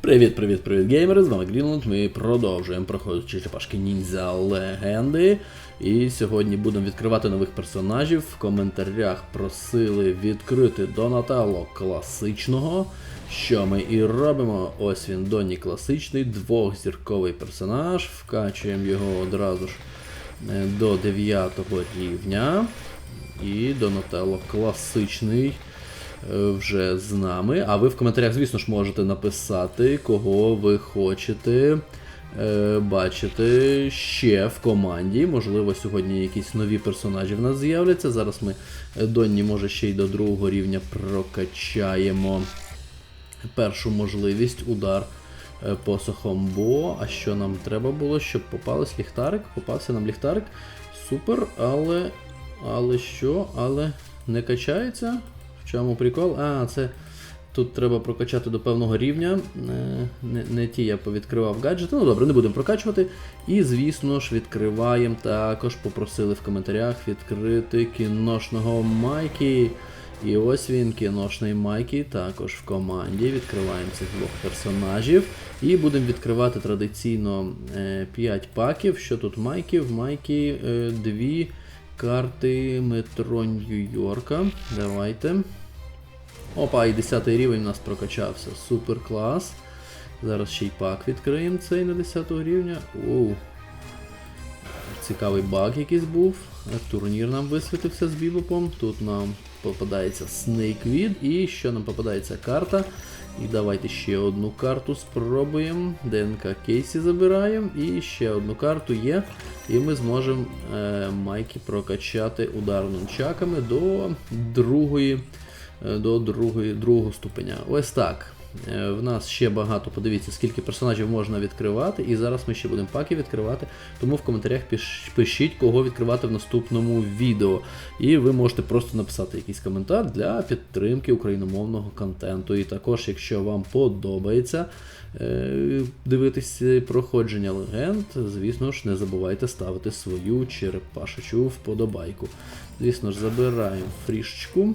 Привіт, привіт, привіт, геймери! З вами Грінланд. Ми продовжуємо проходити черепашки ніндзя легенди. І сьогодні будемо відкривати нових персонажів. В коментарях просили відкрити Донателло класичного. Що ми і робимо. Ось він, Доні класичний, двохзірковий персонаж. Вкачуємо його одразу ж е, до 9 рівня. І Донателло класичний вже з нами. А ви в коментарях, звісно ж, можете написати, кого ви хочете е, бачити ще в команді. Можливо, сьогодні якісь нові персонажі в нас з'являться. Зараз ми е, Донні, може, ще й до другого рівня прокачаємо першу можливість удар е, посохом Бо. А що нам треба було, щоб попалась ліхтарик? Попався нам ліхтарик. Супер, але. Але що? Але не качається? Чому прикол? А, це. Тут треба прокачати до певного рівня. Е, Не, не ті я повідкривав гаджети. Ну добре, не будемо прокачувати. І, звісно ж, відкриваємо. Також попросили в коментарях відкрити кіношного Майкі. І ось він, кіношний Майкі, також в команді. Відкриваємо цих двох персонажів. І будемо відкривати традиційно 5 паків. Що тут Майкі? В Майкі е, дві карти метро Нью-Йорка. Давайте. Опа, і 10 рівень у нас прокачався. Супер клас. Зараз ще й пак відкриємо цей на 10 рівня. Оу. Цікавий баг якийсь був. Турнір нам висвітився з бібопом. Тут нам попадається Snake Snakeweed. І що нам попадається карта. І давайте ще одну карту спробуємо. ДНК Кейсі забираємо. І ще одну карту є. І ми зможемо е, майки прокачати удар чаками до другої, е, до другої, другого ступеня. Ось так. Е, В нас ще багато, подивіться, скільки персонажів можна відкривати, і зараз ми ще будемо паки відкривати. Тому в коментарях пиш- пишіть, кого відкривати в наступному відео. І ви можете просто написати якийсь коментар для підтримки україномовного контенту. І також, якщо вам подобається е, дивитися проходження легенд, звісно ж, не забувайте ставити свою черепашечу вподобайку. Звісно ж, забираємо фрішечку.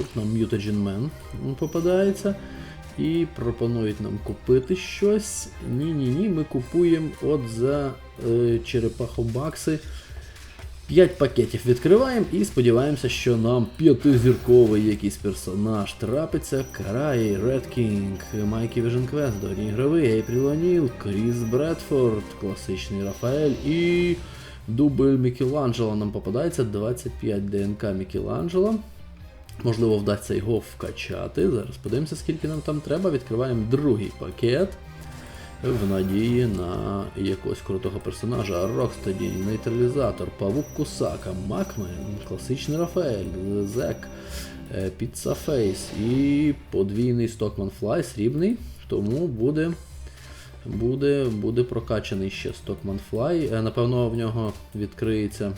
Тут нам Mutagen Man попадається. І пропонують нам купити щось. Ні-ні-ні, ми купуємо от за е, черепахобакси. 5 пакетів відкриваємо і сподіваємося, що нам п'ятизірковий якийсь персонаж трапиться. Карай, Ред Кінг, Майкі Vision Quest, Дорі Ігровий, Ейпріл О'Ніл, Кріс Бредфорд, класичний Рафаель і дубль Мікеланджело нам попадається 25 ДНК Мікеланджело. Можливо, вдасться його вкачати. Зараз подивимося, скільки нам там треба. Відкриваємо другий пакет. В надії на якогось крутого персонажа. Рокстеді, нейтралізатор, Павук Кусака, Макмен, класичний Рафаель, Зек, е, Піцца Фейс і подвійний Стокман Флай, срібний. Тому буде, буде, буде прокачаний ще Стокман Флай. Е, Напевно, в нього відкриється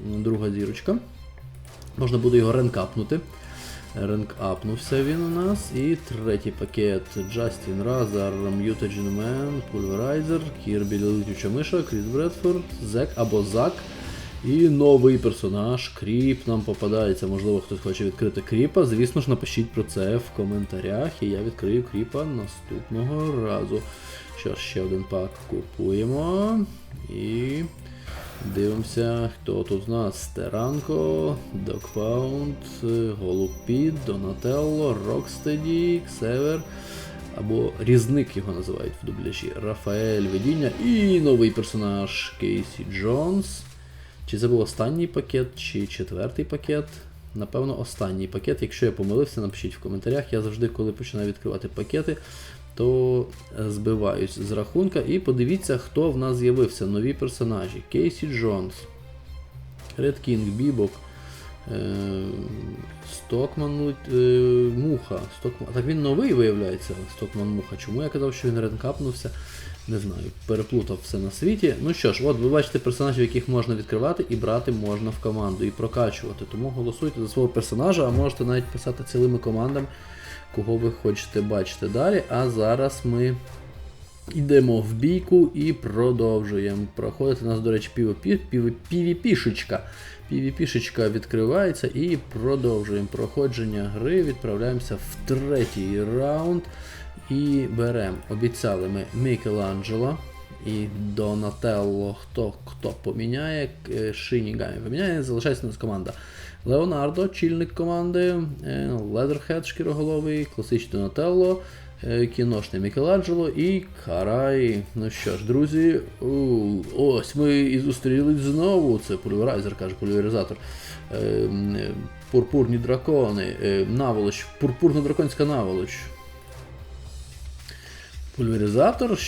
друга зірочка. Можна буде його ренкапнути. Ренк апнувся він у нас. І третій пакет Джастін Разар, Mutagen Man, Pulverizer, Кірбі Летюча Миша, Кріс Бредфорд, Зек або Зак. І новий персонаж Кріп нам попадається. Можливо, хтось хоче відкрити Кріпа. Звісно ж, напишіть про це в коментарях, і я відкрию Кріпа наступного разу. Що ж, ще один пак купуємо. І. Дивимося, хто тут у нас Стеранко, Докпаунд, Голупід, Донателло, Рокстеді, Ксевер. Або Різник його називають в дубляжі. Рафаель Видіння і новий персонаж Кейсі Джонс. Чи це був останній пакет, чи четвертий пакет? Напевно, останній пакет. Якщо я помилився, напишіть в коментарях. Я завжди, коли починаю відкривати пакети, то е, збиваюсь з рахунка. І подивіться, хто в нас з'явився. Нові персонажі. Кейсі Джонс, Ред Кінг, Бібок, е, Стокман е, Муха. Стокман... Так він новий виявляється, Стокман Муха. Чому я казав, що він ренкапнувся? Не знаю, переплутав все на світі. Ну що ж, от ви бачите персонажів, яких можна відкривати і брати можна в команду і прокачувати. Тому голосуйте за свого персонажа, а можете навіть писати цілими командами, кого ви хочете бачити далі. А зараз ми йдемо в бійку і продовжуємо. Проходити у нас, до речі, PvP, PvP-шечка. PvP-шечка відкривається і продовжуємо проходження гри. Відправляємося в третій раунд. І беремо, обіцяли ми Мікеланджело і Донателло, хто хто поміняє, е, Шинігамі поміняє, залишається у нас команда. Леонардо, чільник команди, е, Ледерхед, шкіроголовий, класичний Донателло, е, кіношний Мікеланджело і Карай. Ну що ж, друзі, ось ми і зустрілись знову. Це пульверайзер, каже пульверизатор. Е, Пурпурні дракони, наволоч, пурпурно-драконська наволоч. Пульверизатор,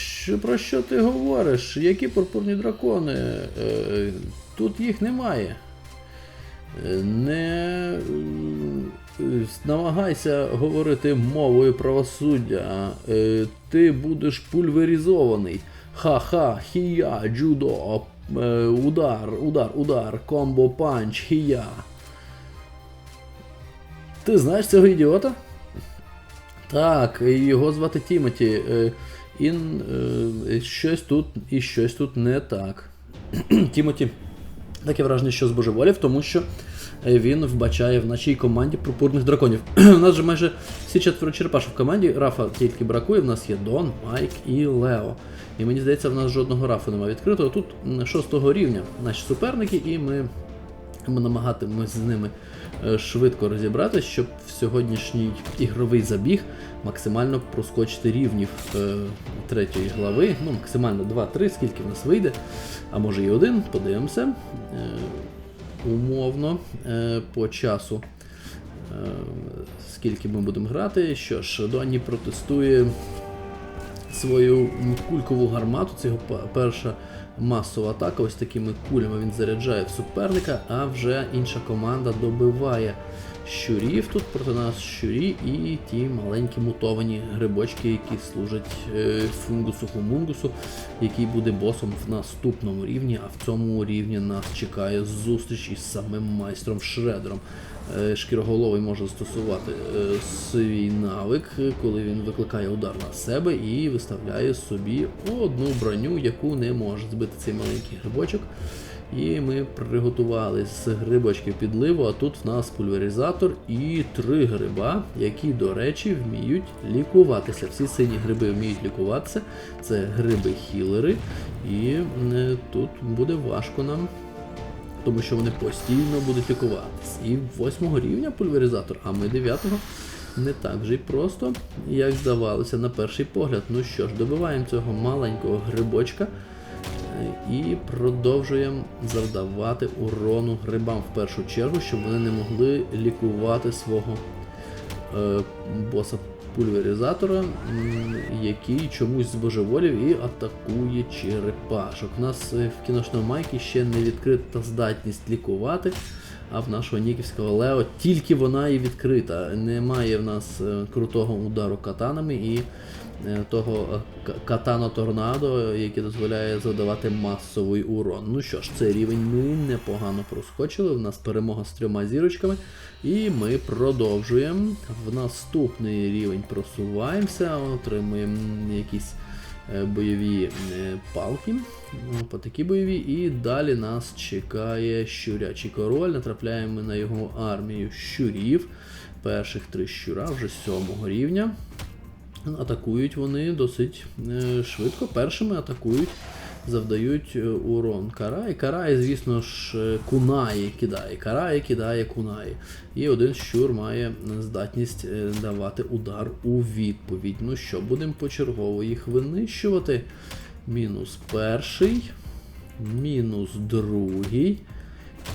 про що ти говориш? Які пурпурні дракони? Тут їх немає. Не е, намагайся говорити мовою правосуддя. Е, ти будеш пульверизований. Ха-ха, хія, джудо, е, удар, удар, удар, комбо панч, хія. Ти знаєш цього ідіота? Так, його звати Тімоті. Е, щось тут і щось тут не так. Тімоті таке враження, що збожеволів, тому що е, він вбачає в нашій команді пурпурних драконів. У нас же майже всі четверо черепашів в команді. Рафа тільки бракує. В нас є Дон, Майк і Лео. І мені здається, в нас жодного рафу немає відкритого. Тут шостого рівня наші суперники, і ми ми намагатимемось з ними е, швидко розібратися, щоб в сьогоднішній ігровий забіг максимально проскочити рівнів е, третьої глави. Ну, максимально 2-3, скільки в нас вийде, а може і один, подивимося. Е, умовно по часу. Скільки ми будемо грати. Що ж, Доні протестує свою кулькову гармату. Це його перша масова атака. Ось такими кулями він заряджає в суперника, а вже інша команда добиває щурів. Тут проти нас щурі і ті маленькі мутовані грибочки, які служать е, фунгусу хумунгусу, який буде босом в наступному рівні. А в цьому рівні нас чекає зустріч із самим майстром Шредером. Е, Шкіроголовий може застосувати е, свій навик, коли він викликає удар на себе і виставляє собі одну броню, яку не може збити цей маленький грибочок. І ми приготували з грибочків підливу, а тут в нас пульверизатор і три гриба, які, до речі, вміють лікуватися. Всі сині гриби вміють лікуватися. Це гриби-хілери, і е, тут буде важко нам тому що вони постійно будуть лікуватись. І восьмого рівня пульверизатор, а ми дев'ятого не так вже й просто, як здавалося на перший погляд. Ну що ж, добиваємо цього маленького грибочка е, і продовжуємо завдавати урону грибам в першу чергу, щоб вони не могли лікувати свого е, боса пульверизатора, який чомусь збожеволів і атакує черепашок. У нас е, в кіношному майкі ще не відкрита здатність лікувати. А в нашого Ніківського Лео тільки вона і відкрита. Немає в нас е, крутого удару катанами і е, того е, катано торнадо, який дозволяє завдавати масовий урон. Ну що ж, цей рівень ми непогано проскочили. У нас перемога з трьома зірочками. І ми продовжуємо. В наступний рівень просуваємося, отримуємо якісь бойові е, палки. Ну, По такі бойові, і далі нас чекає щурячий король. Натрапляємо ми на його армію щурів. Перших три щура вже сьомого рівня. Атакують вони досить е, швидко. Першими атакують, завдають е, урон Карай. Карай, звісно ж, е, кунаї кидає. Карай кидає кунаї. І один щур має здатність е, давати удар у відповідь. Ну що, будемо почергово їх винищувати. Мінус перший, мінус другий.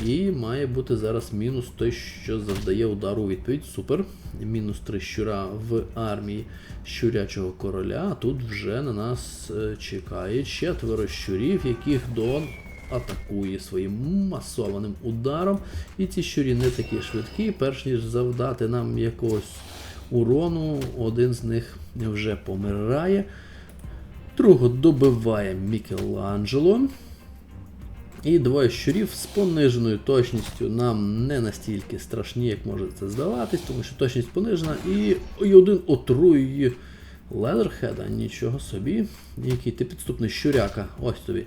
І має бути зараз мінус той, що завдає удару у відповідь. Супер. Мінус 3 щура в армії щурячого короля. А тут вже на нас е, чекає четверо щурів, яких Дон атакує своїм масованим ударом. І ці щурі не такі швидкі. Перш ніж завдати нам якогось урону, один з них вже помирає. Другого добиває Мікеланджело. І двоє щурів з пониженою точністю нам не настільки страшні, як може це здаватись, тому що точність понижена, і, і один отруює Лезерхеда. Нічого собі. Який ти підступний щуряка. Ось тобі.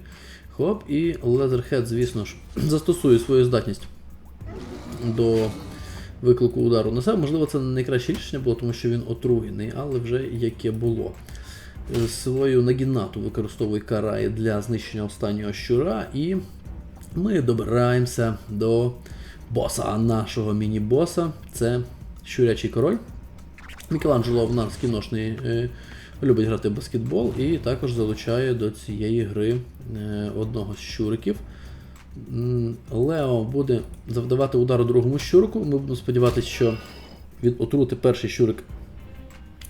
Хоп, і Лезерхед, звісно ж, застосує свою здатність до виклику удару на себе. Можливо, це не найкраще рішення було, тому що він отруєний, але вже яке було. Свою нагінату використовує карає для знищення останнього щура, і ми добираємося до боса нашого міні-боса. Це щурячий король. Мікеланджело в нас кіношний е, любить грати в баскетбол і також залучає до цієї гри е, одного з щуриків. Лео буде завдавати удару другому щурику. Ми будемо сподіватися, що від отрути перший щурик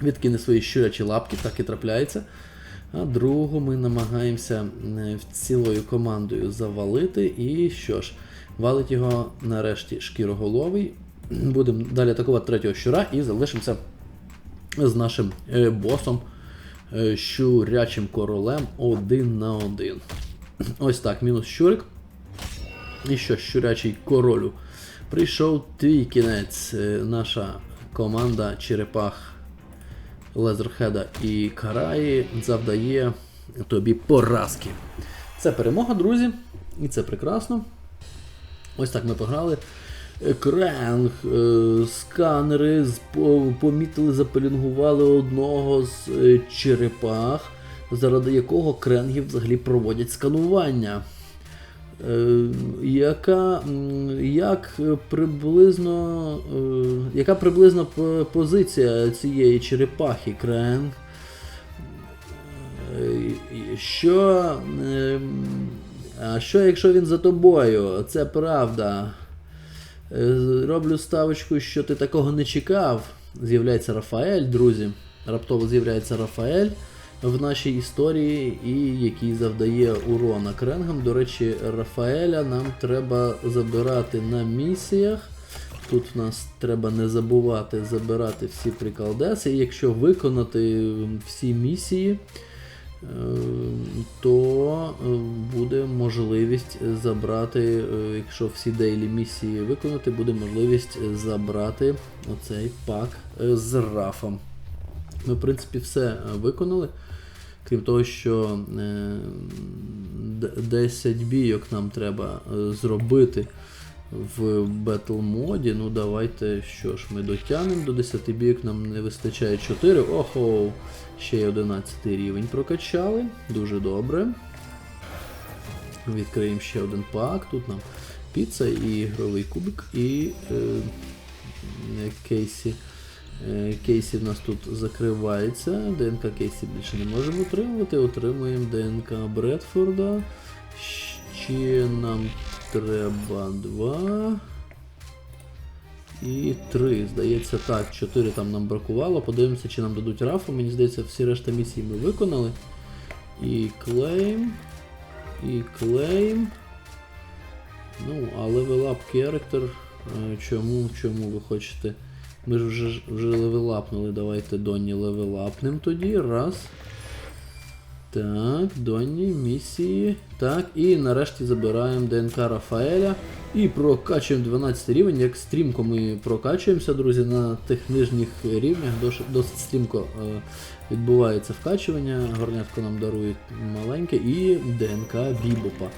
відкине свої щурячі лапки, так і трапляється. А другу ми намагаємося е, цілою командою завалити. І що ж, валить його нарешті шкіроголовий. Будемо далі атакувати третього щура і залишимося з нашим е, босом, е, щурячим королем один на один. Ось так, мінус щурик. І що, щурячий королю. Прийшов твій кінець. Наша команда черепах Лезерхеда і Караї завдає тобі поразки. Це перемога, друзі, і це прекрасно. Ось так ми пограли. Кренг, е, сканери помітили, запелінгували одного з е, черепах, заради якого кренгів взагалі проводять сканування. Е, яка, як приблизно, е, яка приблизно позиція цієї черепахи Кренг? Е, Що, що якщо він за тобою? Це правда. Роблю ставочку, що ти такого не чекав. З'являється Рафаель, друзі. Раптово з'являється Рафаель в нашій історії, і який завдає урона кренгам. До речі, Рафаеля нам треба забирати на місіях. Тут в нас треба не забувати забирати всі приколдеси. І якщо виконати всі місії, е, то е, буде можливість забрати, е, якщо всі дейлі місії виконати, буде можливість забрати оцей пак е, з рафом. Ми, в принципі, все виконали. Крім того, що е, 10 бійок нам треба е, зробити в Battle моді. Ну давайте що ж, ми дотягнемо до 10 бійок, нам не вистачає 4. Охо, ще й 11 рівень прокачали. Дуже добре. Відкриємо ще один пак. Тут нам піца і ігровий кубик, і е, е, кейсі. Е, Кейсі в нас тут закривається. ДНК Кейсі більше не можемо отримувати. Отримуємо ДНК Бредфорда. Ще нам треба 2. І 3. Здається, так, 4 там нам бракувало. Подивимося, чи нам дадуть рафу. Мені здається, всі решта місій ми виконали. І клейм. І клейм. Ну, а up character. Чому, чому ви хочете? Ми ж вже, вже левелапнули. Давайте Донні левелапнем тоді. Раз. Так, Донні, місії. Так, і нарешті забираємо ДНК Рафаеля. І прокачуємо 12 рівень. Як стрімко ми прокачуємося, друзі, на тих нижніх рівнях. Досить, стрімко е, відбувається вкачування. Горнятко нам дарує маленьке. І ДНК Бібопа.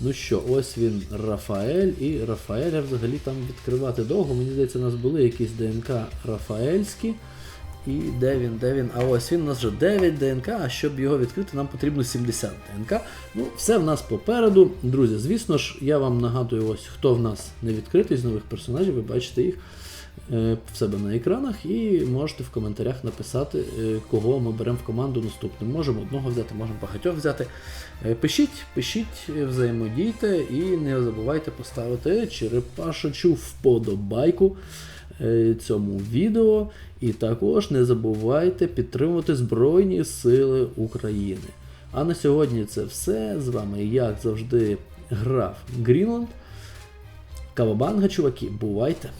Ну що, ось він Рафаель, і Рафаеля взагалі там відкривати довго. Мені здається, у нас були якісь ДНК Рафаельські. І де він, де він? А ось він у нас вже 9 ДНК, а щоб його відкрити, нам потрібно 70 ДНК. Ну, все в нас попереду. Друзі, звісно ж, я вам нагадую, ось хто в нас не відкритий з нових персонажів, ви бачите їх в себе на екранах, і можете в коментарях написати, е, кого ми беремо в команду наступним. Можемо одного взяти, можемо багатьох взяти. Е, Пишіть, пишіть, е, взаємодійте і не забувайте поставити черепашечу вподобайку е, цьому відео. І також не забувайте підтримувати Збройні Сили України. А на сьогодні це все. З вами, як завжди, граф Грінланд. Кавабанга, чуваки, бувайте!